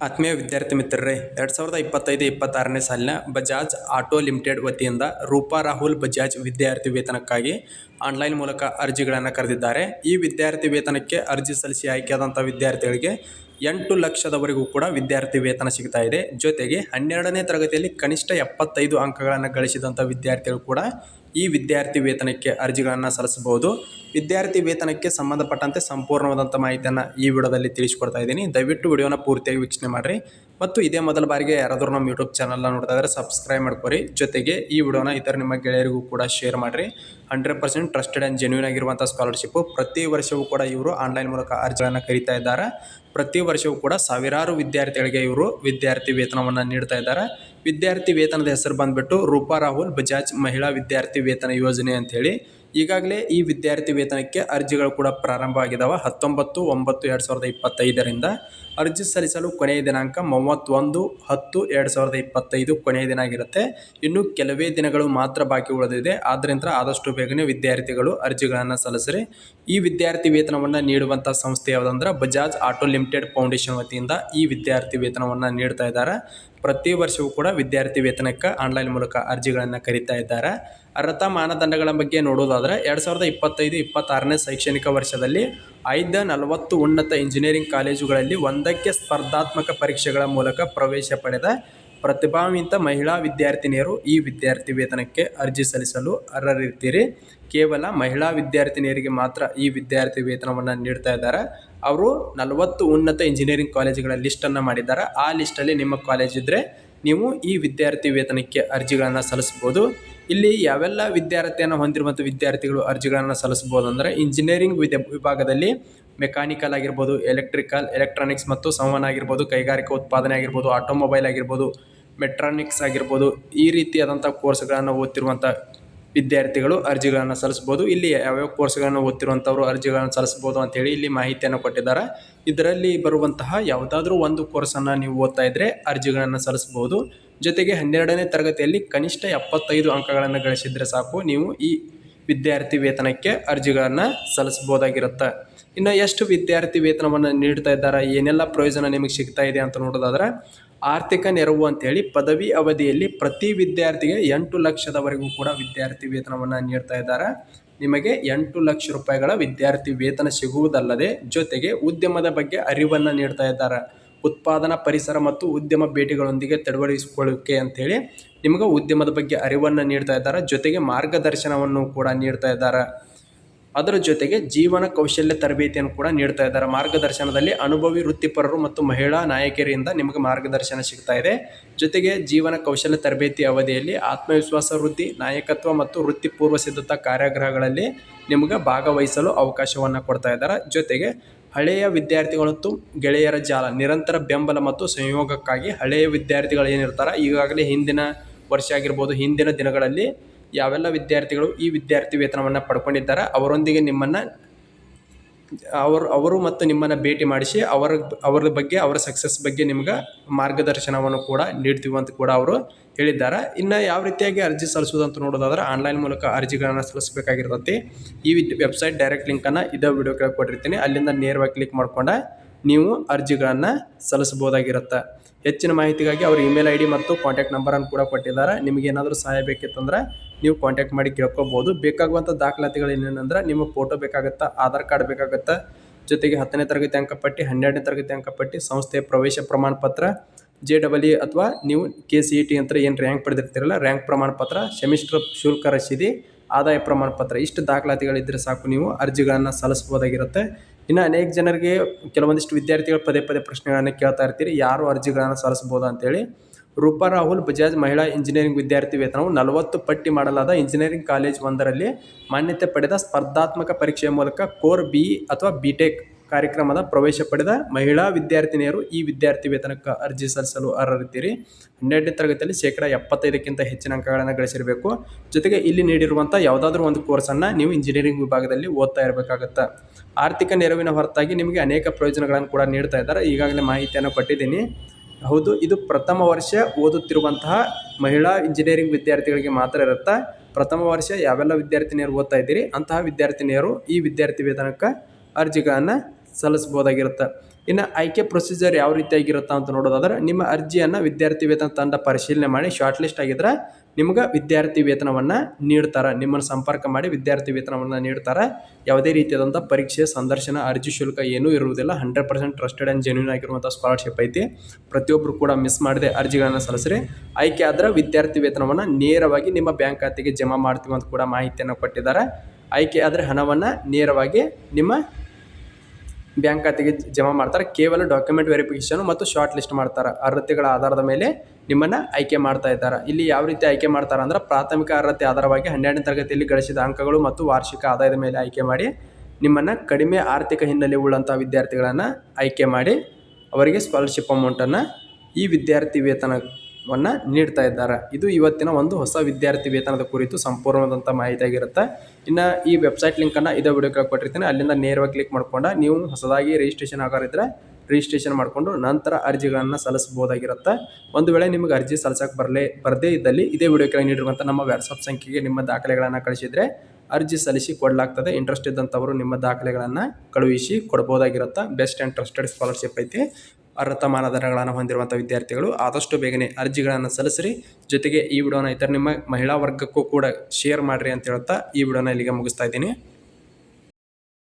ಆತ್ಮೀಯ ವಿದ್ಯಾರ್ಥಿ ಮಿತ್ರರೇ, ಎರಡು ಸಾವಿರದ ಇಪ್ಪತ್ತೈದು ಇಪ್ಪತ್ತಾರನೇ ಸಾಲಿನ ಬಜಾಜ್ ಆಟೋ ಲಿಮಿಟೆಡ್ ವತಿಯಿಂದ ರೂಪಾ ರಾಹುಲ್ ಬಜಾಜ್ ವಿದ್ಯಾರ್ಥಿ ವೇತನಕ್ಕಾಗಿ ಆನ್ಲೈನ್ ಮೂಲಕ ಅರ್ಜಿಗಳನ್ನು ಕರೆದಿದ್ದಾರೆ. ಈ ವಿದ್ಯಾರ್ಥಿ ವೇತನಕ್ಕೆ ಅರ್ಜಿ ಸಲ್ಲಿಸಿ ಆಯ್ಕೆಯಾದಂಥ ವಿದ್ಯಾರ್ಥಿಗಳಿಗೆ ಎಂಟು ಲಕ್ಷದವರೆಗೂ ಕೂಡ ವಿದ್ಯಾರ್ಥಿ ವೇತನ ಸಿಗ್ತಾ ಇದೆ. ಜೊತೆಗೆ ಹನ್ನೆರಡನೇ ತರಗತಿಯಲ್ಲಿ ಕನಿಷ್ಠ ಎಪ್ಪತ್ತೈದು ಅಂಕಗಳನ್ನು ಗಳಿಸಿದಂಥ ವಿದ್ಯಾರ್ಥಿಗಳು ಕೂಡ ಈ ವಿದ್ಯಾರ್ಥಿ ವೇತನಕ್ಕೆ ಅರ್ಜಿಗಳನ್ನು ಸಲ್ಲಿಸಬಹುದು. ವಿದ್ಯಾರ್ಥಿ ವೇತನಕ್ಕೆ ಸಂಬಂಧಪಟ್ಟಂತೆ ಸಂಪೂರ್ಣವಾದಂಥ ಮಾಹಿತಿಯನ್ನು ಈ ವಿಡಿಯೋದಲ್ಲಿ ತಿಳಿಸ್ಕೊಡ್ತಾ ಇದ್ದೀನಿ. ದಯವಿಟ್ಟು ವಿಡಿಯೋನ ಪೂರ್ತಿಯಾಗಿ ವೀಕ್ಷಣೆ ಮಾಡಿರಿ. ಮತ್ತು ಇದೇ ಮೊದಲ ಬಾರಿಗೆ ಯಾರಾದರೂ ನಮ್ಮ ಯೂಟ್ಯೂಬ್ ಚಾನಲ್ನ ನೋಡ್ತಾ ಇದ್ದರೆ ಸಬ್ಸ್ಕ್ರೈಬ್ ಮಾಡ್ಕೊರಿ. ಜೊತೆಗೆ ಈ ವಿಡಿಯೋನ ಇತರ ನಿಮ್ಮ ಗೆಳೆಯರಿಗೂ ಕೂಡ ಶೇರ್ ಮಾಡಿರಿ. Hundred percent trusted and genuine ಆಗಿರುವಂಥ ಸ್ಕಾಲರ್ಶಿಪ್ಪು ಪ್ರತಿ ವರ್ಷವೂ ಕೂಡ ಇವರು ಆನ್ಲೈನ್ ಮೂಲಕ ಅರ್ಜಿಗಳನ್ನು ಕರೀತಾ ಇದ್ದಾರೆ. ಪ್ರತಿ ವರ್ಷವೂ ಕೂಡ ಸಾವಿರಾರು ವಿದ್ಯಾರ್ಥಿಗಳಿಗೆ ಇವರು ವಿದ್ಯಾರ್ಥಿ ವೇತನವನ್ನು ನೀಡ್ತಾ ಇದ್ದಾರೆ. ವಿದ್ಯಾರ್ಥಿ ವೇತನದ ಹೆಸರು ಬಂದುಬಿಟ್ಟು ರೂಪಾ ರಾಹುಲ್ ಬಜಾಜ್ ಮಹಿಳಾ ವಿದ್ಯಾರ್ಥಿ ವೇತನ ಯೋಜನೆ ಅಂಥೇಳಿ ಈಗಾಗಲೇ ಈ ವಿದ್ಯಾರ್ಥಿ ವೇತನಕ್ಕೆ ಅರ್ಜಿಗಳು ಕೂಡ ಪ್ರಾರಂಭ ಆಗಿದಾವ ಹತ್ತೊಂಬತ್ತು, ಒಂಬತ್ತು, ಎರಡು ಸಾವಿರದ ಇಪ್ಪತ್ತೈದರಿಂದ ಅರ್ಜಿ ಸಲ್ಲಿಸಲು ಕೊನೆಯ ದಿನಾಂಕ ಮೂವತ್ತೊಂದು, ಹತ್ತು, ಎರಡು ಸಾವಿರದ ಇಪ್ಪತ್ತೈದು ಕೊನೆಯ ದಿನ ಆಗಿರುತ್ತೆ. ಇನ್ನು ಕೆಲವೇ ದಿನಗಳು ಮಾತ್ರ ಬಾಕಿ ಉಳಿದಿದೆ. ಆದ್ದರಿಂದ ಆದಷ್ಟು ಬೇಗನೆ ವಿದ್ಯಾರ್ಥಿಗಳು ಅರ್ಜಿಗಳನ್ನು ಸಲ್ಲಿಸಿರಿ. ಈ ವಿದ್ಯಾರ್ಥಿ ವೇತನವನ್ನು ನೀಡುವಂಥ ಸಂಸ್ಥೆ ಯಾವುದಂದ್ರೆ ಬಜಾಜ್ ಆಟೋ ಲಿಮಿಟೆಡ್ ಫೌಂಡೇಶನ್ ವತಿಯಿಂದ ಈ ವಿದ್ಯಾರ್ಥಿ ವೇತನವನ್ನು ನೀಡ್ತಾ ಇದ್ದಾರೆ ಪ್ರತಿ ವರ್ಷವೂ ಕೂಡ ವಿದ್ಯಾರ್ಥಿ ವೇತನಕ್ಕೆ ಆನ್ಲೈನ್ ಮೂಲಕ ಅರ್ಜಿಗಳನ್ನು ಕರೀತಾ ಇದ್ದಾರೆ. ಅರ್ಹತಾ ಮಾನದಂಡಗಳ ಬಗ್ಗೆ ನೋಡೋದಾದರೆ ಎರಡು ಸಾವಿರದ ಇಪ್ಪತ್ತೈದು ಇಪ್ಪತ್ತಾರನೇ ಶೈಕ್ಷಣಿಕ ವರ್ಷದಲ್ಲಿ ಐದು ನಲವತ್ತು ಉನ್ನತ ಇಂಜಿನಿಯರಿಂಗ್ ಕಾಲೇಜುಗಳಲ್ಲಿ ಒಂದಕ್ಕೆ ಸ್ಪರ್ಧಾತ್ಮಕ ಪರೀಕ್ಷೆಗಳ ಮೂಲಕ ಪ್ರವೇಶ ಪಡೆದ ಪ್ರತಿಭಾನ್ವಿತ ಮಹಿಳಾ ವಿದ್ಯಾರ್ಥಿನಿಯರು ಈ ವಿದ್ಯಾರ್ಥಿ ವೇತನಕ್ಕೆ ಅರ್ಜಿ ಸಲ್ಲಿಸಲು ಅರ್ಹರಿರ್ತೀರಿ ಕೇವಲ ಮಹಿಳಾ ವಿದ್ಯಾರ್ಥಿನಿಯರಿಗೆ ಮಾತ್ರ ಈ ವಿದ್ಯಾರ್ಥಿ ವೇತನವನ್ನು ನೀಡ್ತಾ ಇದ್ದಾರೆ. ಅವರು ನಲವತ್ತು ಉನ್ನತ ಇಂಜಿನಿಯರಿಂಗ್ ಕಾಲೇಜುಗಳ ಲಿಸ್ಟನ್ನು ಮಾಡಿದ್ದಾರೆ. ಆ ಲಿಸ್ಟಲ್ಲಿ ನಿಮ್ಮ ಕಾಲೇಜ್ ಇದ್ದರೆ ನೀವು ಈ ವಿದ್ಯಾರ್ಥಿ ವೇತನಕ್ಕೆ ಅರ್ಜಿಗಳನ್ನು ಸಲ್ಲಿಸ್ಬೋದು. ಇಲ್ಲಿ ಯಾವೆಲ್ಲ ವಿದ್ಯಾರ್ಥಿಯನ್ನು ಹೊಂದಿರುವಂಥ ವಿದ್ಯಾರ್ಥಿಗಳು ಅರ್ಜಿಗಳನ್ನು ಸಲ್ಲಿಸ್ಬೋದು ಅಂದರೆ ಇಂಜಿನಿಯರಿಂಗ್ ವಿದ್ಯ ವಿಭಾಗದಲ್ಲಿ ಮೆಕ್ಯಾನಿಕಲ್ ಆಗಿರ್ಬೋದು ಎಲೆಕ್ಟ್ರಿಕಲ್ ಎಲೆಕ್ಟ್ರಾನಿಕ್ಸ್ ಮತ್ತು ಸಂವಹನ ಆಗಿರ್ಬೋದು, ಕೈಗಾರಿಕಾ ಉತ್ಪಾದನೆ ಆಗಿರ್ಬೋದು ಆಟೋಮೊಬೈಲ್ ಆಗಿರ್ಬೋದು ಮೆಟ್ರಾನಿಕ್ಸ್ ಆಗಿರ್ಬೋದು ಈ ರೀತಿಯಾದಂಥ ಕೋರ್ಸ್ಗಳನ್ನು ಓದ್ತಿರುವಂಥ ವಿದ್ಯಾರ್ಥಿಗಳು ಅರ್ಜಿಗಳನ್ನು ಸಲ್ಲಿಸ್ಬೋದು. ಇಲ್ಲಿ ಯಾವ್ಯಾವ ಕೋರ್ಸ್ಗಳನ್ನು ಓದ್ತಿರುವಂಥವ್ರು ಅರ್ಜಿಗಳನ್ನು ಸಲ್ಲಿಸ್ಬೋದು ಅಂತೇಳಿ ಇಲ್ಲಿ ಮಾಹಿತಿಯನ್ನು ಕೊಟ್ಟಿದ್ದಾರೆ. ಇದರಲ್ಲಿ ಬರುವಂತಹ ಯಾವುದಾದ್ರೂ ಒಂದು ಕೋರ್ಸನ್ನು ನೀವು ಓದ್ತಾ ಇದ್ದರೆ ಅರ್ಜಿಗಳನ್ನು ಸಲ್ಲಿಸ್ಬೋದು. ಜೊತೆಗೆ ಹನ್ನೆರಡನೇ ತರಗತಿಯಲ್ಲಿ ಕನಿಷ್ಠ ಎಪ್ಪತ್ತೈದು ಅಂಕಗಳನ್ನು ಗಳಿಸಿದರೆ ಸಾಕು. ನೀವು ಈ ವಿದ್ಯಾರ್ಥಿ ವೇತನಕ್ಕೆ ಅರ್ಜಿಗಳನ್ನು ಸಲ್ಲಿಸ್ಬೋದಾಗಿರುತ್ತೆ. ಇನ್ನು ಎಷ್ಟು ವಿದ್ಯಾರ್ಥಿ ವೇತನವನ್ನು ನೀಡ್ತಾ ಇದ್ದಾರೆ, ಏನೆಲ್ಲ ಪ್ರಯೋಜನ ನಿಮಗೆ ಸಿಗ್ತಾ ಇದೆ ಅಂತ ನೋಡೋದಾದ್ರೆ, ಆರ್ಥಿಕ ನೆರವು ಅಂತೇಳಿ ಪದವಿ ಅವಧಿಯಲ್ಲಿ ಪ್ರತಿ ವಿದ್ಯಾರ್ಥಿಗೆ ಎಂಟು ಲಕ್ಷದವರೆಗೂ ಕೂಡ ವಿದ್ಯಾರ್ಥಿ ವೇತನವನ್ನು ನೀಡ್ತಾ ಇದ್ದಾರೆ. ನಿಮಗೆ ಎಂಟು ಲಕ್ಷ ರೂಪಾಯಿಗಳ ವಿದ್ಯಾರ್ಥಿ ವೇತನ ಸಿಗುವುದಲ್ಲದೆ, ಜೊತೆಗೆ ಉದ್ಯಮದ ಬಗ್ಗೆ ಅರಿವನ್ನು ನೀಡ್ತಾ ಇದ್ದಾರೆ. ಉತ್ಪಾದನಾ ಪರಿಸರ ಮತ್ತು ಉದ್ಯಮ ಭೇಟಿಗಳೊಂದಿಗೆ ತಡವಡಿಸಿಕೊಳ್ಳುವಿಕೆ ಅಂತೇಳಿ ನಿಮಗೆ ಉದ್ಯಮದ ಬಗ್ಗೆ ಅರಿವನ್ನು ನೀಡ್ತಾ ಇದ್ದಾರೆ. ಜೊತೆಗೆ ಮಾರ್ಗದರ್ಶನವನ್ನು ಕೂಡ ನೀಡ್ತಾ ಇದ್ದಾರೆ. ಅದರ ಜೊತೆಗೆ ಜೀವನ ಕೌಶಲ್ಯ ತರಬೇತಿಯನ್ನು ಕೂಡ ನೀಡ್ತಾ ಇದ್ದಾರೆ. ಮಾರ್ಗದರ್ಶನದಲ್ಲಿ ಅನುಭವಿ ವೃತ್ತಿಪರರು ಮತ್ತು ಮಹಿಳಾ ನಾಯಕಿಯರಿಂದ ನಿಮಗೆ ಮಾರ್ಗದರ್ಶನ ಸಿಗ್ತಾ ಇದೆ. ಜೊತೆಗೆ ಜೀವನ ಕೌಶಲ್ಯ ತರಬೇತಿ ಅವಧಿಯಲ್ಲಿ ಆತ್ಮವಿಶ್ವಾಸ ವೃದ್ಧಿ, ನಾಯಕತ್ವ ಮತ್ತು ವೃತ್ತಿಪೂರ್ವ ಸಿದ್ಧತಾ ಕಾರ್ಯಾಗ್ರಹಗಳಲ್ಲಿ ನಿಮಗೆ ಭಾಗವಹಿಸಲು ಅವಕಾಶವನ್ನು ಕೊಡ್ತಾ ಇದ್ದಾರೆ. ಜೊತೆಗೆ ಹಳೆಯ ವಿದ್ಯಾರ್ಥಿಗಳು ಗೆಳೆಯರ ಜಾಲ, ನಿರಂತರ ಬೆಂಬಲ ಮತ್ತು ಸಂಯೋಗಕ್ಕಾಗಿ ಹಳೆಯ ವಿದ್ಯಾರ್ಥಿಗಳು ಏನಿರ್ತಾರೆ, ಈಗಾಗಲೇ ಹಿಂದಿನ ವರ್ಷ ಆಗಿರ್ಬೋದು, ಹಿಂದಿನ ದಿನಗಳಲ್ಲಿ ಯಾವೆಲ್ಲ ವಿದ್ಯಾರ್ಥಿಗಳು ಈ ವಿದ್ಯಾರ್ಥಿ ವೇತನವನ್ನು ಪಡ್ಕೊಂಡಿದ್ದಾರೆ, ಅವರೊಂದಿಗೆ ನಿಮ್ಮನ್ನು, ಅವರು ಅವರು ಮತ್ತು ನಿಮ್ಮನ್ನು ಭೇಟಿ ಮಾಡಿಸಿ ಅವರ ಅವರ ಬಗ್ಗೆ, ಅವರ ಸಕ್ಸಸ್ ಬಗ್ಗೆ ನಿಮ್ಗೆ ಮಾರ್ಗದರ್ಶನವನ್ನು ಕೂಡ ನೀಡ್ತೀವಿ ಅಂತ ಕೂಡ ಅವರು ಹೇಳಿದ್ದಾರೆ. ಇನ್ನು ಯಾವ ರೀತಿಯಾಗಿ ಅರ್ಜಿ ಸಲ್ಲಿಸೋದು ಅಂತ ನೋಡೋದಾದ್ರೆ ಆನ್ಲೈನ್ ಮೂಲಕ ಅರ್ಜಿಗಳನ್ನು ಸಲ್ಲಿಸಬೇಕಾಗಿರ್ತೈತಿ. ಈ ವೆಬ್ಸೈಟ್ ಡೈರೆಕ್ಟ್ ಲಿಂಕನ್ನು ಇದೇ ವಿಡಿಯೋ ಕೆಳಗೆ ಕೊಟ್ಟಿರ್ತೀನಿ. ಅಲ್ಲಿಂದ ನೇರವಾಗಿ ಕ್ಲಿಕ್ ಮಾಡ್ಕೊಂಡು ನೀವು ಅರ್ಜಿಗಳನ್ನು ಸಲ್ಲಿಸ್ಬೋದಾಗಿರುತ್ತೆ ಹೆಚ್ಚಿನ ಮಾಹಿತಿಗಾಗಿ ಅವ್ರ ಇಮೇಲ್ ಐ ಡಿ ಮತ್ತು ಕಾಂಟ್ಯಾಕ್ಟ್ ನಂಬರನ್ನು ಕೂಡ ಕೊಟ್ಟಿದ್ದಾರೆ. ನಿಮಗೆ ಏನಾದರೂ ಸಹಾಯ ಬೇಕಿತ್ತಂದ್ರೆ ನೀವು ಕಾಂಟ್ಯಾಕ್ಟ್ ಮಾಡಿ ಕೇಳ್ಕೊಬೋದು. ಬೇಕಾಗುವಂಥ ದಾಖಲಾತಿಗಳು ಏನೇನಂದ್ರೆ ನಿಮ್ಮ ಫೋಟೋ ಬೇಕಾಗುತ್ತೆ, ಆಧಾರ್ ಕಾರ್ಡ್ ಬೇಕಾಗುತ್ತೆ, ಜೊತೆಗೆ ಹತ್ತನೇ ತರಗತಿ ಅಂಕಪಟ್ಟಿ ಹನ್ನೆರಡನೇ ತರಗತಿ ಅಂಕಪಟ್ಟಿ ಸಂಸ್ಥೆಯ ಪ್ರವೇಶ ಪ್ರಮಾಣ ಪತ್ರ ಜೆ ಡಬಲ್ ಇ ಅಥವಾ ನೀವು ಕೆ ಸಿ ಇ ಟಿ ಅಂತ ಏನು ರ್ಯಾಂಕ್ ಪಡೆದಿರ್ತೀರಲ್ಲ ರ್ಯಾಂಕ್ ಪ್ರಮಾಣ ಪತ್ರ, ಸೆಮಿಸ್ಟರ್ ಶುಲ್ಕ ರಸೀದಿ ಆದಾಯ ಪ್ರಮಾಣ ಪತ್ರ, ಇಷ್ಟು ದಾಖಲಾತಿಗಳಿದ್ದರೆ ಸಾಕು ನೀವು ಅರ್ಜಿಗಳನ್ನು ಸಲ್ಲಿಸ್ಬೋದಾಗಿರುತ್ತೆ ಇನ್ನು ಅನೇಕ ಜನರಿಗೆ ಕೆಲವೊಂದಿಷ್ಟು ವಿದ್ಯಾರ್ಥಿಗಳು ಪದೇ ಪದೇ ಪ್ರಶ್ನೆಗಳನ್ನು ಕೇಳ್ತಾ ಇರ್ತೀರಿ. ಯಾರು ಅರ್ಜಿಗಳನ್ನು ಸಲ್ಲಿಸ್ಬೋದು ಅಂತೇಳಿ ರೂಪಾ ರಾಹುಲ್, ಬಜಾಜ್ ಮಹಿಳಾ ಇಂಜಿನಿಯರಿಂಗ್ ವಿದ್ಯಾರ್ಥಿ ವೇತನವು ನಲವತ್ತು ಪಟ್ಟಿ ಮಾಡಲಾದ ಇಂಜಿನಿಯರಿಂಗ್ ಕಾಲೇಜ್ ಒಂದರಲ್ಲಿ ಮಾನ್ಯತೆ ಪಡೆದ ಸ್ಪರ್ಧಾತ್ಮಕ ಪರೀಕ್ಷೆಯ ಮೂಲಕ ಕೋರ್ ಬಿ ಅಥವಾ ಬಿ ಟೆಕ್ ಕಾರ್ಯಕ್ರಮದ ಪ್ರವೇಶ ಪಡೆದ ಮಹಿಳಾ ವಿದ್ಯಾರ್ಥಿನಿಯರು ಈ ವಿದ್ಯಾರ್ಥಿ ವೇತನಕ್ಕೆ ಅರ್ಜಿ ಸಲ್ಲಿಸಲು ಅರ್ಹರಿದ್ದೀರಿ. ಹನ್ನೆರಡನೇ ತರಗತಿಯಲ್ಲಿ ಶೇಕಡ ಎಪ್ಪತ್ತೈದಕ್ಕಿಂತ ಹೆಚ್ಚಿನ ಅಂಕಗಳನ್ನು ಗಳಿಸಿರಬೇಕು. ಜೊತೆಗೆ ಇಲ್ಲಿ ನೀಡಿರುವಂಥ ಯಾವುದಾದ್ರೂ ಒಂದು ಕೋರ್ಸನ್ನು ನೀವು ಇಂಜಿನಿಯರಿಂಗ್ ವಿಭಾಗದಲ್ಲಿ ಓದ್ತಾ ಇರಬೇಕಾಗತ್ತೆ. ಆರ್ಥಿಕ ನೆರವಿನ ಹೊರತಾಗಿ ನಿಮಗೆ ಅನೇಕ ಪ್ರಯೋಜನಗಳನ್ನು ಕೂಡ ನೀಡ್ತಾ ಇದ್ದಾರೆ. ಈಗಾಗಲೇ ಮಾಹಿತಿಯನ್ನು ಕೊಟ್ಟಿದ್ದೀನಿ. ಹೌದು, ಇದು ಪ್ರಥಮ ವರ್ಷ ಓದುತ್ತಿರುವಂತಹ ಮಹಿಳಾ ಇಂಜಿನಿಯರಿಂಗ್ ವಿದ್ಯಾರ್ಥಿಗಳಿಗೆ ಮಾತ್ರ ಇರುತ್ತಾ? ಪ್ರಥಮ ವರ್ಷ ಯಾವೆಲ್ಲ ವಿದ್ಯಾರ್ಥಿನಿಯರು ಓದ್ತಾ ಇದ್ದೀರಿ? ಅಂತಹ ವಿದ್ಯಾರ್ಥಿನಿಯರು ಈ ವಿದ್ಯಾರ್ಥಿ ವೇತನಕ್ಕೆ ಅರ್ಜಿಗಳನ್ನು ಸಲ್ಲಿಸ್ಬೋದಾಗಿರುತ್ತೆ ಇನ್ನು ಆಯ್ಕೆ ಪ್ರೊಸೀಜರ್ ಯಾವ ರೀತಿಯಾಗಿರುತ್ತಾ ಅಂತ ನೋಡೋದಾದ್ರೆ, ನಿಮ್ಮ ಅರ್ಜಿಯನ್ನು ವಿದ್ಯಾರ್ಥಿ ವೇತನ ತಂಡ ಪರಿಶೀಲನೆ ಮಾಡಿ ಶಾರ್ಟ್ ಲಿಸ್ಟ್ ಆಗಿದ್ರೆ ನಿಮ್ಗೆ ವಿದ್ಯಾರ್ಥಿ ವೇತನವನ್ನು ನೀಡ್ತಾರೆ. ನಿಮ್ಮನ್ನು ಸಂಪರ್ಕ ಮಾಡಿ ವಿದ್ಯಾರ್ಥಿ ವೇತನವನ್ನು ನೀಡ್ತಾರೆ. ಯಾವುದೇ ರೀತಿಯಾದಂಥ ಪರೀಕ್ಷೆ, ಸಂದರ್ಶನ, ಅರ್ಜಿ ಶುಲ್ಕ ಏನೂ ಇರುವುದಿಲ್ಲ. Hundred percent trusted and genuine ಆಗಿರುವಂಥ ಸ್ಕಾಲರ್ಶಿಪ್ ಐತಿ. ಪ್ರತಿಯೊಬ್ಬರು ಕೂಡ ಮಿಸ್ ಮಾಡದೆ ಅರ್ಜಿಗಳನ್ನು ಸಲ್ಲಿಸ್ರಿ. ಆಯ್ಕೆ ಆದ್ರೆ ವಿದ್ಯಾರ್ಥಿ ವೇತನವನ್ನು ನೇರವಾಗಿ ನಿಮ್ಮ ಬ್ಯಾಂಕ್ ಖಾತೆಗೆ ಜಮಾ ಮಾಡ್ತೀವಿ ಅಂತ ಕೂಡ ಮಾಹಿತಿಯನ್ನು ಕೊಟ್ಟಿದ್ದಾರೆ. ಆಯ್ಕೆ ಆದರೆ ಹಣವನ್ನು ನೇರವಾಗಿ ನಿಮ್ಮ ಬ್ಯಾಂಕ್ ಖಾತೆಗೆ ಜಮಾ ಮಾಡ್ತಾರೆ. ಕೇವಲ ಡಾಕ್ಯುಮೆಂಟ್ ವೆರಿಫಿಕೇಶನ್ ಮತ್ತು ಶಾರ್ಟ್ ಲಿಸ್ಟ್ ಮಾಡ್ತಾರೆ. ಅರ್ಹತೆಗಳ ಆಧಾರದ ಮೇಲೆ ನಿಮ್ಮನ್ನು ಆಯ್ಕೆ ಮಾಡ್ತಾ ಇದ್ದಾರೆ. ಇಲ್ಲಿ ಯಾವ ರೀತಿ ಆಯ್ಕೆ ಮಾಡ್ತಾರೆ ಅಂದ್ರೆ ಪ್ರಾಥಮಿಕ ಅರ್ಹತೆ ಆಧಾರವಾಗಿ ಹನ್ನೆರಡನೇ ತರಗತಿಯಲ್ಲಿ ಗಳಿಸಿದ ಅಂಕಗಳು ಮತ್ತು ವಾರ್ಷಿಕ ಆದಾಯದ ಮೇಲೆ ಆಯ್ಕೆ ಮಾಡಿ ನಿಮ್ಮನ್ನು ಕಡಿಮೆ ಆರ್ಥಿಕ ಹಿನ್ನೆಲೆ ಉಳ್ಳಂಥ ವಿದ್ಯಾರ್ಥಿಗಳನ್ನು ಆಯ್ಕೆ ಮಾಡಿ ಅವರಿಗೆ ಸ್ಕಾಲರ್ಶಿಪ್ ಅಮೌಂಟನ್ನು ಈ ವಿದ್ಯಾರ್ಥಿ ವೇತನವನ್ನು ನೀಡ್ತಾ ಇದ್ದಾರೆ. ಇದು ಇವತ್ತಿನ ಒಂದು ಹೊಸ ವಿದ್ಯಾರ್ಥಿ ವೇತನದ ಕುರಿತು ಸಂಪೂರ್ಣವಾದಂಥ ಮಾಹಿತಿ ಆಗಿರುತ್ತೆ ಇನ್ನು ಈ ವೆಬ್ಸೈಟ್ ಲಿಂಕನ್ನು ಇದೇ ವಿಡಿಯೋಕ್ಕೆ ಕೊಟ್ಟಿರ್ತೀನಿ. ಅಲ್ಲಿಂದ ನೇರವಾಗಿ ಕ್ಲಿಕ್ ಮಾಡ್ಕೊಂಡು ನೀವು ಹೊಸದಾಗಿ ರಿಜಿಸ್ಟ್ರೇಷನ್ ಆಗೋರಿದ್ರೆ ರಿಜಿಸ್ಟ್ರೇಷನ್ ಮಾಡಿಕೊಂಡು ನಂತರ ಅರ್ಜಿಗಳನ್ನು ಸಲ್ಲಿಸಬಹುದಾಗಿರುತ್ತೆ. ಒಂದು ವೇಳೆ ನಿಮಗೆ ಅರ್ಜಿ ಸಲ್ಲಿಸೋಕೆ ಬರಲೇ, ಬರದೇ ಇದ್ದಲ್ಲಿ ಇದೇ ವಿಡಿಯೋ ಕೆಳಗೆ ನೀಡಿರುವಂಥ ನಮ್ಮ ವ್ಯಾಟ್ಸಪ್ ಸಂಖ್ಯೆಗೆ ನಿಮ್ಮ ದಾಖಲೆಗಳನ್ನು ಕಳಿಸಿದರೆ ಅರ್ಜಿ ಸಲ್ಲಿಸಿ ಕೊಡಲಾಗ್ತದೆ. ಇಂಟ್ರೆಸ್ಟ್ ಇದ್ದಂಥವರು ನಿಮ್ಮ ದಾಖಲೆಗಳನ್ನು ಕಳುಹಿಸಿ ಕೊಡ್ಬೋದಾಗಿರುತ್ತೆ. ಬೆಸ್ಟ್ ಆ್ಯಂಡ್ ಟ್ರಸ್ಟೆಡ್ ಸ್ಕಾಲರ್ಶಿಪ್ ಐತಿ. ಅರ್ಹತಾ ಮಾನದಂಡಗಳನ್ನು ಹೊಂದಿರುವಂಥ ವಿದ್ಯಾರ್ಥಿಗಳು ಆದಷ್ಟು ಬೇಗನೆ ಅರ್ಜಿಗಳನ್ನು ಸಲ್ಲಿಸಿರಿ. ಜೊತೆಗೆ ಈ ವಿಡಿಯೋನ ಇತರ ನಿಮ್ಮ ಮಹಿಳಾ ವರ್ಗಕ್ಕೂ ಕೂಡ ಶೇರ್ ಮಾಡಿರಿ ಅಂತ ಹೇಳ್ತಾ ಈ ವಿಡಿಯೋನ ಇಲ್ಲಿಗೆ ಮುಗಿಸ್ತಾ ಇದ್ದೀನಿ.